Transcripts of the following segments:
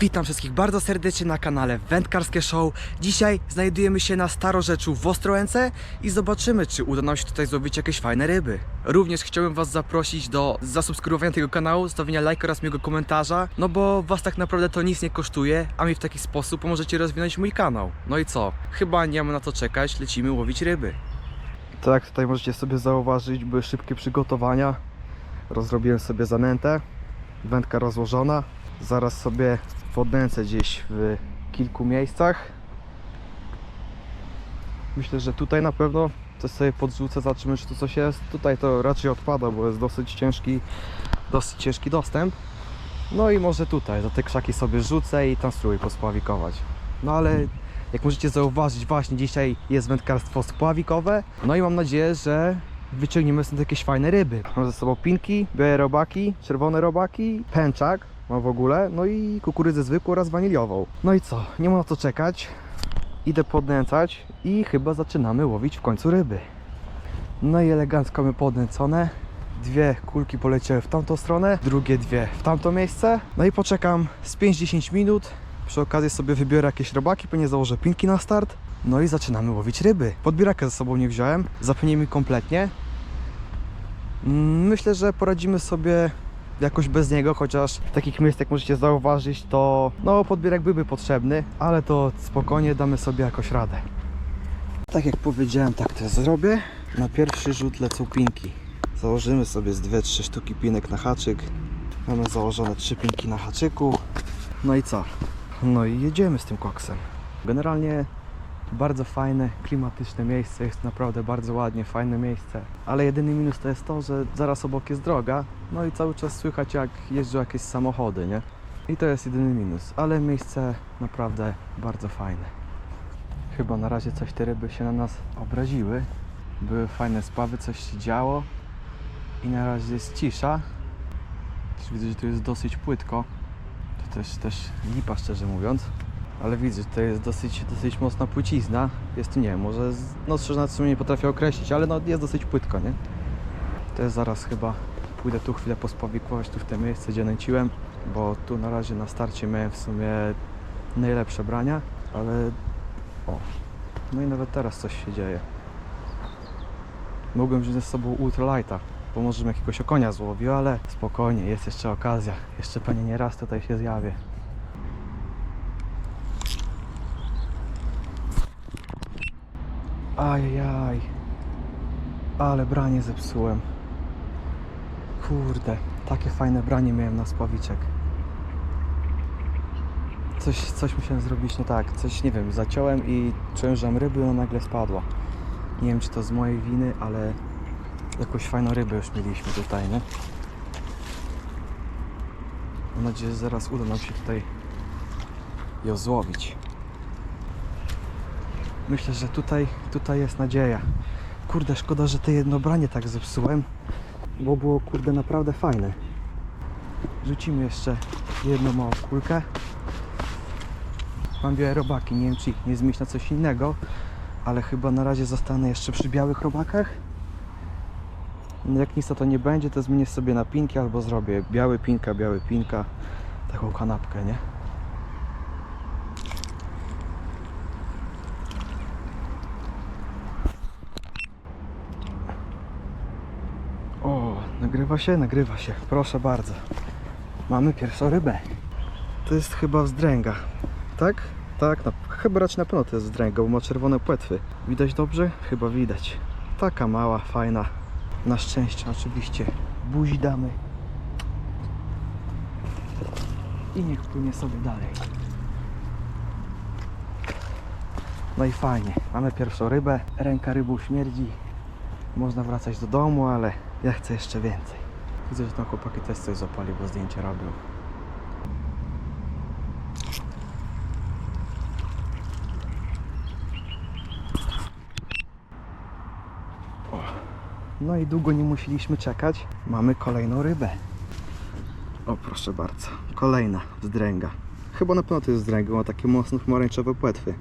Witam wszystkich bardzo serdecznie na kanale Wędkarskie Show. Dzisiaj znajdujemy się na Starorzeczu w Ostrołęce i zobaczymy, czy uda nam się tutaj złowić jakieś fajne ryby. Również chciałbym Was zaprosić do zasubskrybowania tego kanału, zostawienia lajka oraz miłego komentarza, no bo Was tak naprawdę to nic nie kosztuje, a mi w taki sposób pomożecie rozwinąć mój kanał. No i co? Chyba nie mamy na to czekać, lecimy łowić ryby. Tak, tutaj możecie sobie zauważyć, były szybkie przygotowania. Rozrobiłem sobie zanętę, wędka rozłożona. Zaraz sobie podnęcę gdzieś w kilku miejscach. Myślę, że tutaj na pewno coś sobie podrzucę, zobaczymy czy tu coś jest. Tutaj to raczej odpada, bo jest dosyć ciężki, dosyć ciężki dostęp. No i może tutaj, za te krzaki sobie rzucę i tam spróbuję pospławikować. No ale jak możecie zauważyć, właśnie dzisiaj jest wędkarstwo spławikowe. No i mam nadzieję, że wyciągniemy stąd jakieś fajne ryby. Mam ze sobą pinki, białe robaki, czerwone robaki, pęczak mam w ogóle, no i kukurydzę zwykłą oraz waniliową. No i co, nie ma na co czekać. Idę podnęcać i chyba zaczynamy łowić w końcu ryby. No i elegancko mamy podnęcone. Dwie kulki poleciały w tamtą stronę, drugie dwie w tamto miejsce. No i poczekam z 5-10 minut. Przy okazji sobie wybiorę jakieś robaki, pewnie założę pinki na start. No i zaczynamy łowić ryby. Podbieraka ze sobą nie wziąłem, zapomniałem mi kompletnie. Mm, Myślę, że poradzimy sobie jakoś bez niego, chociaż takich miejsc jak możecie zauważyć, to no podbierak byłby potrzebny, ale to spokojnie damy sobie jakoś radę. Tak jak powiedziałem, tak to zrobię. Na pierwszy rzut lecą pinki. Założymy sobie z 2-3 sztuki pinek na haczyk. Mamy założone 3 pinki na haczyku. No i co? No i jedziemy z tym koksem. Generalnie bardzo fajne, klimatyczne miejsce, jest naprawdę bardzo ładnie, fajne miejsce. Ale jedyny minus to jest to, że zaraz obok jest droga, no i cały czas słychać jak jeżdżą jakieś samochody, nie? I to jest jedyny minus, ale miejsce naprawdę bardzo fajne. Chyba na razie coś te ryby się na nas obraziły. Były fajne spawy, coś się działo i na razie jest cisza. Widzę, że tu jest dosyć płytko. To też, też lipa szczerze mówiąc. Ale widzę, że to jest dosyć, dosyć mocna płycizna. Jest tu, nie wiem, może, no szczerze na sumie nie potrafię określić, ale no jest dosyć płytko, nie? To jest zaraz chyba, pójdę tu chwilę pospawikować tu w te miejsce, gdzie nęciłem, bo tu na razie na starcie miałem w sumie najlepsze brania, ale o, no i nawet teraz coś się dzieje. Mogłem wziąć ze sobą ultralighta, bo może bym jakiegoś okonia złowił, ale spokojnie, jest jeszcze okazja. Jeszcze pewnie nie raz tutaj się zjawię. Ajajaj. Ale branie zepsułem. Kurde, takie fajne branie miałem na spławiczek. Coś, coś musiałem zrobić nie tak. Coś, nie wiem, zaciąłem i czułem, że ryby ona nagle spadła. Nie wiem, czy to z mojej winy, ale jakąś fajną rybę już mieliśmy tutaj, nie? Mam nadzieję, że zaraz uda nam się tutaj ją złowić. Myślę, że tutaj, tutaj jest nadzieja. Kurde, szkoda, że te jedno branie tak zepsułem, bo było kurde naprawdę fajne. Rzucimy jeszcze jedną małą kulkę. Mam białe robaki, nie wiem czy ich nie zmienić na coś innego, ale chyba na razie zostanę jeszcze przy białych robakach. Jak nic to nie będzie, to zmienię sobie na pinki albo zrobię biały pinka, biały pinka, taką kanapkę, nie? O, nagrywa się, nagrywa się. Proszę bardzo. Mamy pierwszą rybę. To jest chyba wzdręga. Tak? Tak, no, chyba raczej na pewno to jest wzdręga, bo ma czerwone płetwy. Widać dobrze? Chyba widać. Taka mała, fajna. Na szczęście oczywiście buzi damy. I niech płynie sobie dalej. No i fajnie. Mamy pierwszą rybę. Ręka rybą śmierdzi. Można wracać do domu, ale ja chcę jeszcze więcej. Widzę, że tam chłopaki też coś zapali, bo zdjęcie robią. No i długo nie musieliśmy czekać. Mamy kolejną rybę. O, proszę bardzo. Kolejna wzdręga. Chyba na pewno to jest wzdręga, ma takie mocno pomarańczowe płetwy.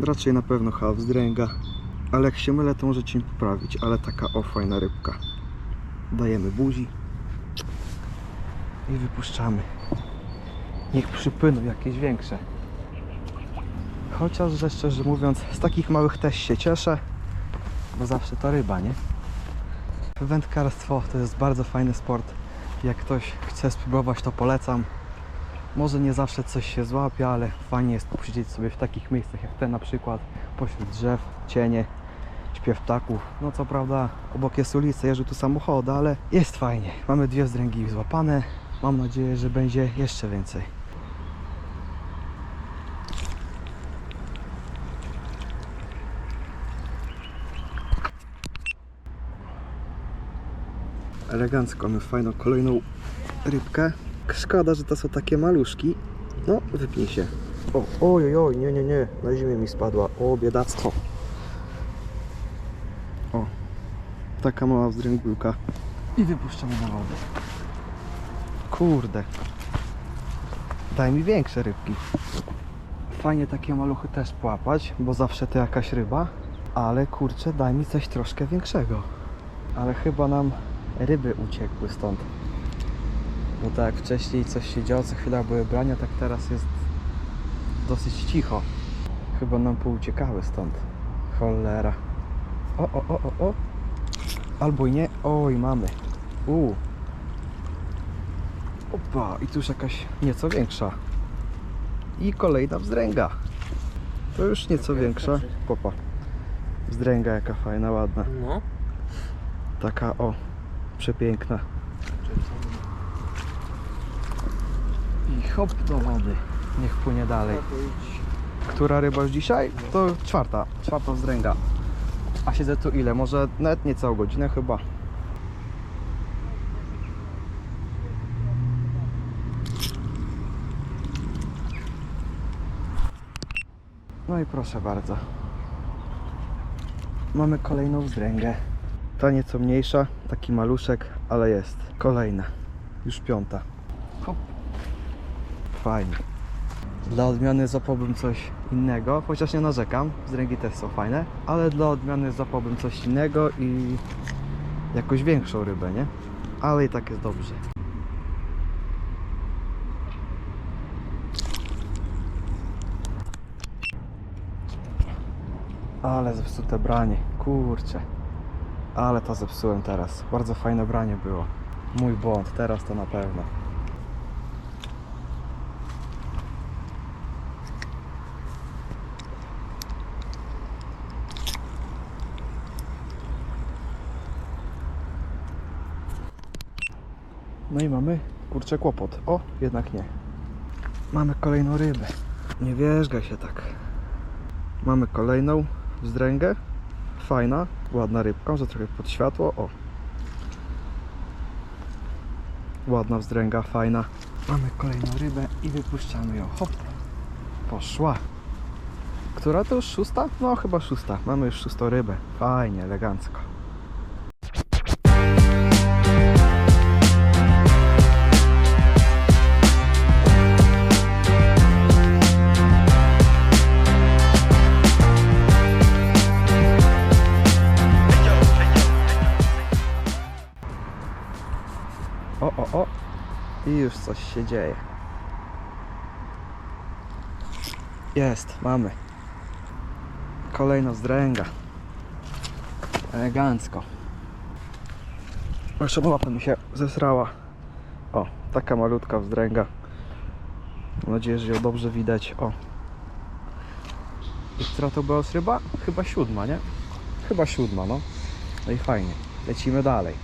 Raczej na pewno chyba wzdręga. Ale jak się mylę, to możecie mi poprawić. Ale taka o fajna rybka. Dajemy buzi. I wypuszczamy. Niech przypłyną jakieś większe. Chociaż, że szczerze mówiąc, z takich małych też się cieszę, bo zawsze to ryba, nie? Wędkarstwo to jest bardzo fajny sport. Jak ktoś chce spróbować, to polecam. Może nie zawsze coś się złapie, ale fajnie jest posiedzieć sobie w takich miejscach jak te na przykład, pośród drzew, cienie, śpiew ptaków. No co prawda obok jest ulica, jeżdżą tu samochody, ale jest fajnie. Mamy dwie wzdręgi złapane. Mam nadzieję, że będzie jeszcze więcej. Elegancko, mamy fajną kolejną rybkę. Szkoda, że to są takie maluszki. No, wypnij się. O, oj, oj, nie, nie, nie, na ziemię mi spadła. O, biedactwo. O, taka mała wzdręgulka. I wypuszczamy na wodę. Kurde. Daj mi większe rybki. Fajnie takie maluchy też połapać, bo zawsze to jakaś ryba. Ale kurczę, daj mi coś troszkę większego. Ale chyba nam ryby uciekły stąd. Bo tak jak wcześniej coś się działo, co chwila były brania, tak teraz jest dosyć cicho. Chyba nam pouciekały stąd. Cholera. O, o, o, o, o. Albo i nie. Oj, mamy. U. Opa, i tu już jakaś nieco większa. I kolejna wzdręga. To już nieco większa. Popa. Wzdręga jaka fajna, ładna. No. Taka o, przepiękna. I hop do wody. Niech płynie dalej. Która ryba już dzisiaj? To czwarta. Czwarta wzdręga. A siedzę tu ile? Może nawet nie całą godzinę chyba. No i proszę bardzo. Mamy kolejną wzdręgę. Ta nieco mniejsza, taki maluszek, ale jest. Kolejna. Już piąta. Hop. Fajnie. Dla odmiany zapałbym coś innego, chociaż nie narzekam, wzdręgi też są fajne, ale dla odmiany zapałbym coś innego i jakąś większą rybę, nie? Ale i tak jest dobrze. Ale zepsute branie, kurczę. Ale to zepsułem teraz. Bardzo fajne branie było. Mój błąd, teraz to na pewno. No i mamy kurczę kłopot. O, jednak nie. Mamy kolejną rybę. Nie wierzga się tak. Mamy kolejną wzdręgę. Fajna, ładna rybka, może trochę pod światło. O. Ładna wzdręga, fajna. Mamy kolejną rybę i wypuszczamy ją. Hop. Poszła. Która to już szósta? No chyba szósta. Mamy już szóstą rybę. Fajnie, elegancko. I już coś się dzieje. Jest, mamy. Kolejna zdręga. Elegancko. Jeszcze łapa mi się zesrała. O, taka malutka wzdręga. Mam nadzieję, że ją dobrze widać. O. I która to była ryba? Chyba siódma, nie? Chyba siódma, no. No i fajnie. Lecimy dalej.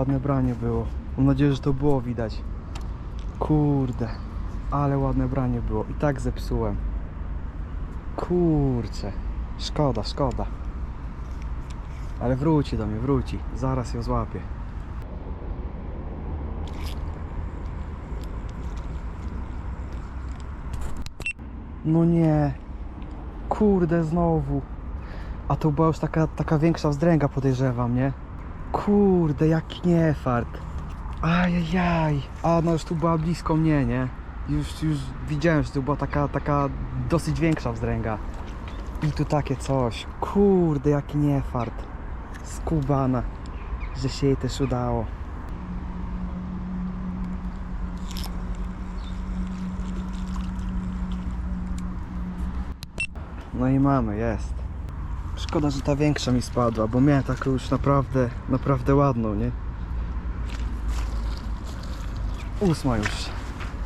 Ładne branie było. Mam nadzieję, że to było widać. Kurde. Ale ładne branie było. I tak zepsułem. Kurczę. Szkoda, szkoda. Ale wróci do mnie, wróci. Zaraz ją złapię. No nie. Kurde, znowu. A to była już taka, taka większa wzdręga podejrzewam, nie? Kurde, jaki niefart. Ajajaj. A no już tu była blisko mnie, nie? Już, już widziałem, że tu była taka, taka dosyć większa wzdręga. I tu takie coś. Kurde, jaki niefart. Skubana. Że się jej też udało. No i mamy, jest. Szkoda, że ta większa mi spadła, bo miałem taką już naprawdę, naprawdę ładną, nie? Ósma już.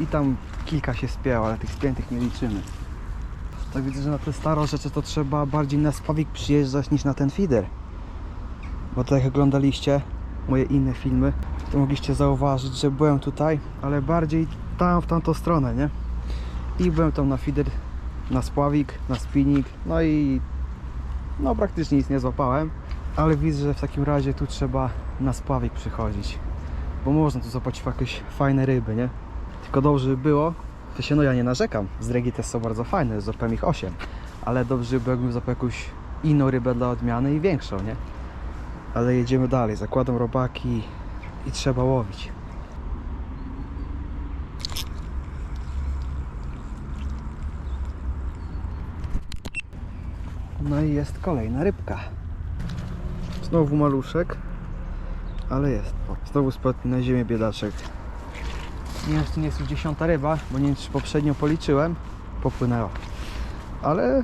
I tam kilka się spięło, ale tych spiętych nie liczymy. Tak widzę, że na te stare rzeczy to trzeba bardziej na spawik przyjeżdżać niż na ten feeder. Bo tak jak oglądaliście moje inne filmy, to mogliście zauważyć, że byłem tutaj, ale bardziej tam, w tamtą stronę, nie? I byłem tam na feeder, na spławik, na spinning, no i no praktycznie nic nie złapałem, ale widzę, że w takim razie tu trzeba na spławik przychodzić, bo można tu złapać jakieś fajne ryby, nie? Tylko dobrze by było, to się no ja nie narzekam, zdregi też są bardzo fajne, złapałem ich 8, ale dobrze by jakbym złapał jakąś inną rybę dla odmiany i większą, nie? Ale jedziemy dalej, zakładam robaki i trzeba łowić. No i jest kolejna rybka. Znowu maluszek, ale jest. Znowu spadł na ziemię biedaczek. Nie wiem, czy nie jest już dziesiąta ryba, bo nie wiem, czy poprzednio policzyłem. Popłynęła. Ale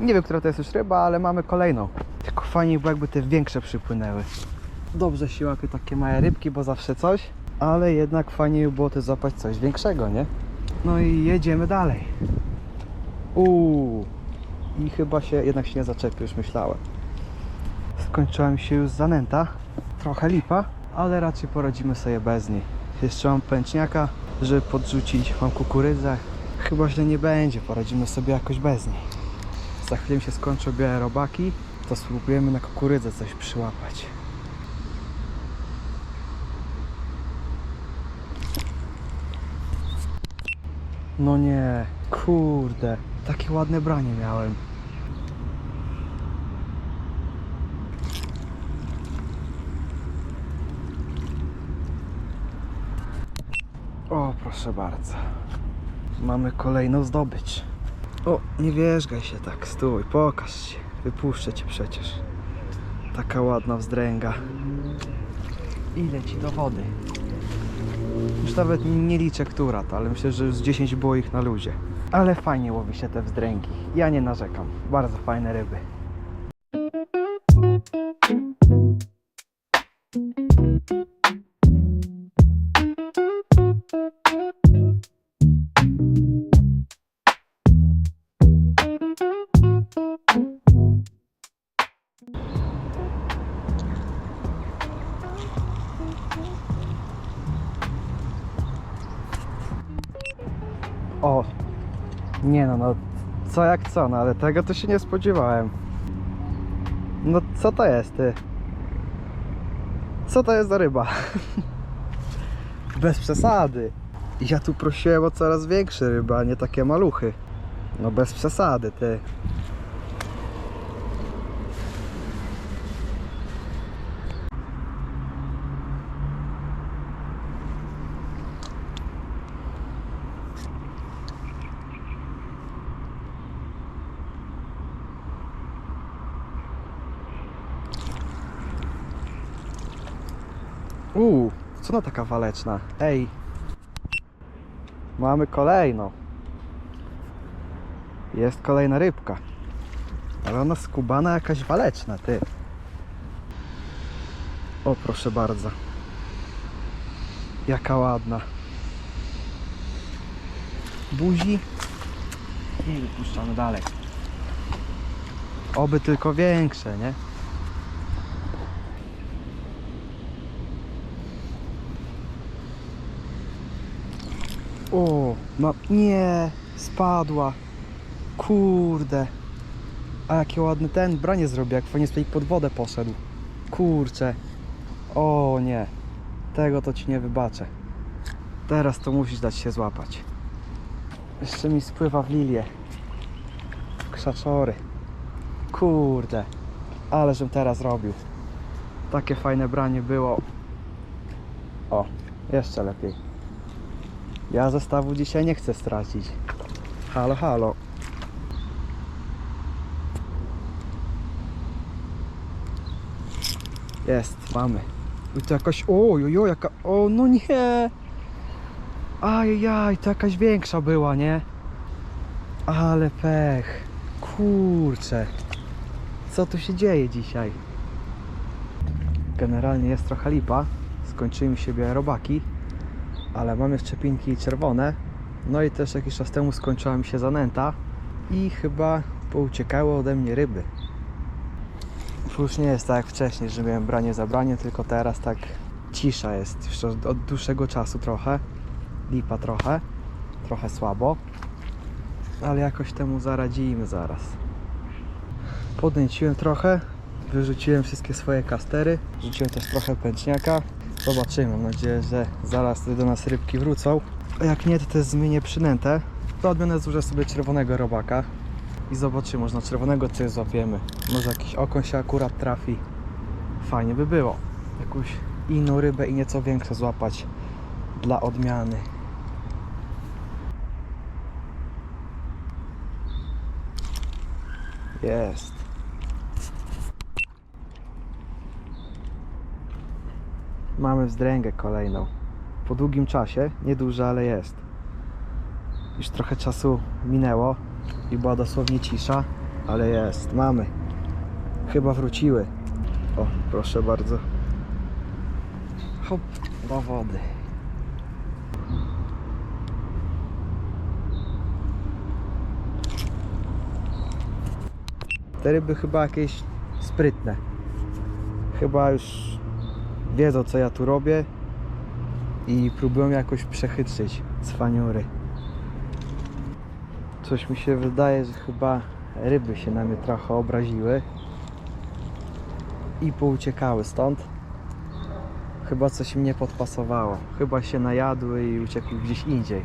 nie wiem, która to jest już ryba, ale mamy kolejną. Tylko fajniej było, jakby te większe przypłynęły. Dobrze się takie małe rybki, bo zawsze coś, ale jednak fajniej by było też złapać coś większego, nie? No i jedziemy dalej. Uuu, i chyba się jednak się nie zaczepił, już myślałem. Skończyła mi się już zanęta, trochę lipa, ale raczej poradzimy sobie bez niej. Jeszcze mam pęczniaka, żeby podrzucić, mam kukurydzę. Chyba źle nie będzie, poradzimy sobie jakoś bez niej. Za chwilę się skończą białe robaki, to spróbujemy na kukurydzę coś przyłapać. No nie, kurde, takie ładne branie miałem. O, proszę bardzo. Mamy kolejną zdobycz. O, nie wierzgaj się tak, stój, pokaż się. Wypuszczę cię przecież. Taka ładna wzdręga. Ile ci do wody? Już nawet nie liczę która to, ale myślę, że z 10 było ich na luzie. Ale fajnie łowi się te wzdręgi. Ja nie narzekam. Bardzo fajne ryby. Nie no, no co jak co, no ale tego to się nie spodziewałem. No co to jest ty? Co to jest za ryba? bez przesady. Ja tu prosiłem o coraz większe ryby, a nie takie maluchy. No bez przesady ty. Uuu, co ona taka waleczna? Ej. Mamy kolejną. Jest kolejna rybka. Ale ona skubana jakaś waleczna, ty. O, proszę bardzo. Jaka ładna. Buzi. I wypuszczamy dalej. Oby tylko większe, nie? O, ma... Nie, spadła. Kurde. A jakie ładny ten branie zrobił, jak fajnie sobie pod wodę poszedł. Kurczę. O nie. Tego to ci nie wybaczę. Teraz to musisz dać się złapać. Jeszcze mi spływa w lilię. Krzaczory. Kurde, ale żem teraz robił. Takie fajne branie było. O, jeszcze lepiej. Ja zestawu dzisiaj nie chcę stracić. Halo, halo. Jest, mamy. I to jakaś, oj, oj, oj, jaka, o, no nie. Ajajaj, to jakaś większa była, nie? Ale pech. Kurczę. Co tu się dzieje dzisiaj? Generalnie jest trochę lipa. Skończyły mi się robaki, ale mam jeszcze pinki czerwone. No i też jakiś czas temu skończyła mi się zanęta i chyba pouciekały ode mnie ryby. Już nie jest tak jak wcześniej, że miałem branie za branie, tylko teraz tak cisza jest już od, dłuższego czasu trochę. Lipa trochę, trochę słabo, ale jakoś temu zaradzimy zaraz. Podnęciłem trochę, wyrzuciłem wszystkie swoje kastery, rzuciłem też trochę pęczniaka. Zobaczymy, mam nadzieję, że zaraz do nas rybki wrócą. A jak nie, to też zmienię przynętę. To odmianę złożę sobie czerwonego robaka i zobaczymy, może na czerwonego coś złapiemy. Może jakiś okon się akurat trafi. Fajnie by było. Jakąś inną rybę i nieco większe złapać dla odmiany. Jest. Mamy wzdręgę kolejną. Po długim czasie, nieduże, ale jest. Już trochę czasu minęło i była dosłownie cisza, ale jest. Mamy. Chyba wróciły. O, proszę bardzo. Hop, do wody. Te ryby chyba jakieś sprytne. Chyba już wiedzą co ja tu robię i próbują jakoś przechytrzyć cwaniury. Coś mi się wydaje, że chyba ryby się na mnie trochę obraziły i pouciekały stąd. Chyba coś im nie podpasowało. Chyba się najadły i uciekły gdzieś indziej.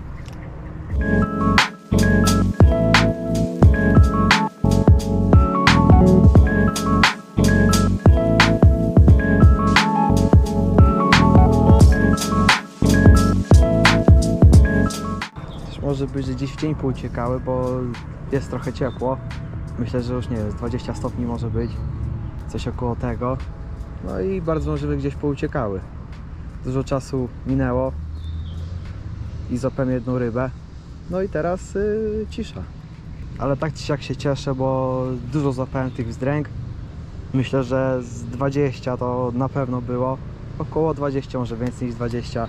Może dziś w dzień pouciekały, bo jest trochę ciepło. Myślę, że już nie jest 20 stopni może być. Coś około tego. No i bardzo możliwe gdzieś pouciekały. Dużo czasu minęło i złapałem jedną rybę. No i teraz yy, cisza. Ale tak czy siak się cieszę, bo dużo złapałem tych wzdręg. Myślę, że z 20 to na pewno było. Około 20, może więcej niż 20.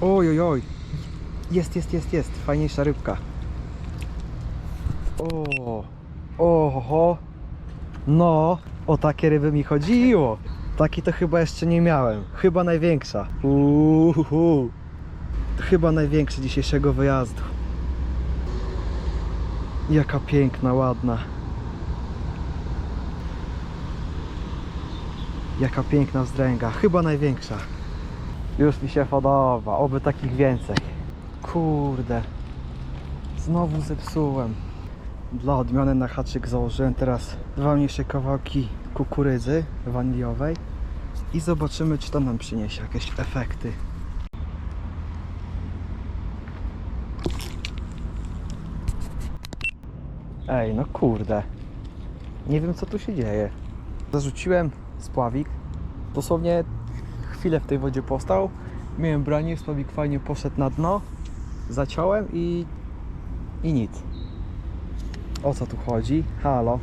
Oj, oj, oj. Jest, jest, jest, jest. Fajniejsza rybka. O, oho. No, o takie ryby mi chodziło. Taki to chyba jeszcze nie miałem. Chyba największa. Uhu. Chyba największa dzisiejszego wyjazdu. Jaka piękna, ładna. Jaka piękna wzdręga. Chyba największa. Już mi się podoba, oby takich więcej. Kurde. Znowu zepsułem. Dla odmiany na haczyk założyłem teraz dwa mniejsze kawałki kukurydzy waniliowej i zobaczymy czy to nam przyniesie jakieś efekty. Ej, no kurde. Nie wiem co tu się dzieje. Zarzuciłem spławik. Dosłownie chwilę w tej wodzie postał. Miałem branie, spławik fajnie poszedł na dno. Zaciąłem i... i nic. O co tu chodzi? Halo.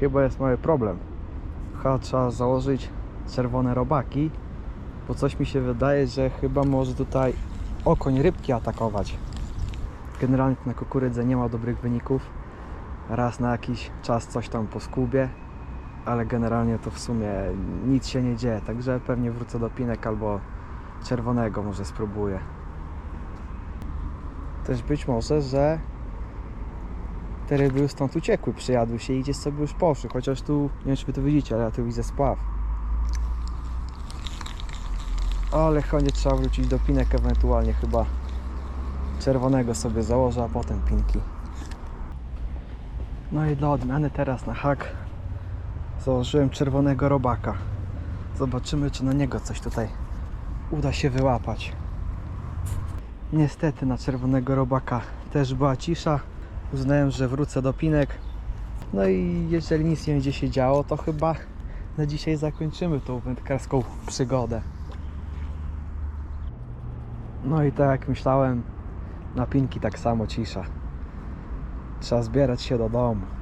Chyba jest mały problem. Chyba trzeba założyć czerwone robaki, bo coś mi się wydaje, że chyba może tutaj okoń rybki atakować. Generalnie na kukurydze nie ma dobrych wyników. Raz na jakiś czas coś tam po skubie, ale generalnie to w sumie nic się nie dzieje, także pewnie wrócę do pinek albo czerwonego może spróbuję. Też być może, że te ryby już stąd uciekły, przejadły się i gdzieś sobie już poszły, chociaż tu, nie wiem czy wy to widzicie, ale ja tu widzę spław. Ale chętnie trzeba wrócić do pinek, ewentualnie chyba czerwonego sobie założę, a potem pinki. No i dla odmiany teraz na hak założyłem czerwonego robaka. Zobaczymy, czy na niego coś tutaj uda się wyłapać. Niestety na czerwonego robaka też była cisza. Uznałem, że wrócę do pinek. No i jeżeli nic nie będzie się działo, to chyba na dzisiaj zakończymy tą wędkarską przygodę. No i tak jak myślałem, na pinki tak samo cisza. Trzeba zbierać się do domu.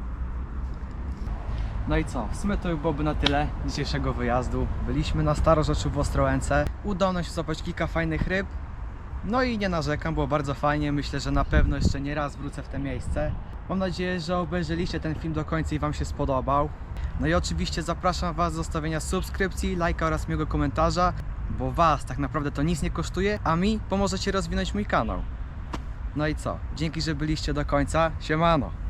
No i co? W sumie to byłoby na tyle dzisiejszego wyjazdu. Byliśmy na Starorzeczu w Ostrołęce. Udało nam się złapać kilka fajnych ryb. No i nie narzekam, było bardzo fajnie. Myślę, że na pewno jeszcze nie raz wrócę w to miejsce. Mam nadzieję, że obejrzeliście ten film do końca i Wam się spodobał. No i oczywiście zapraszam Was do zostawienia subskrypcji, lajka oraz miłego komentarza, bo Was tak naprawdę to nic nie kosztuje, a mi pomożecie rozwinąć mój kanał. No i co? Dzięki, że byliście do końca. Siemano!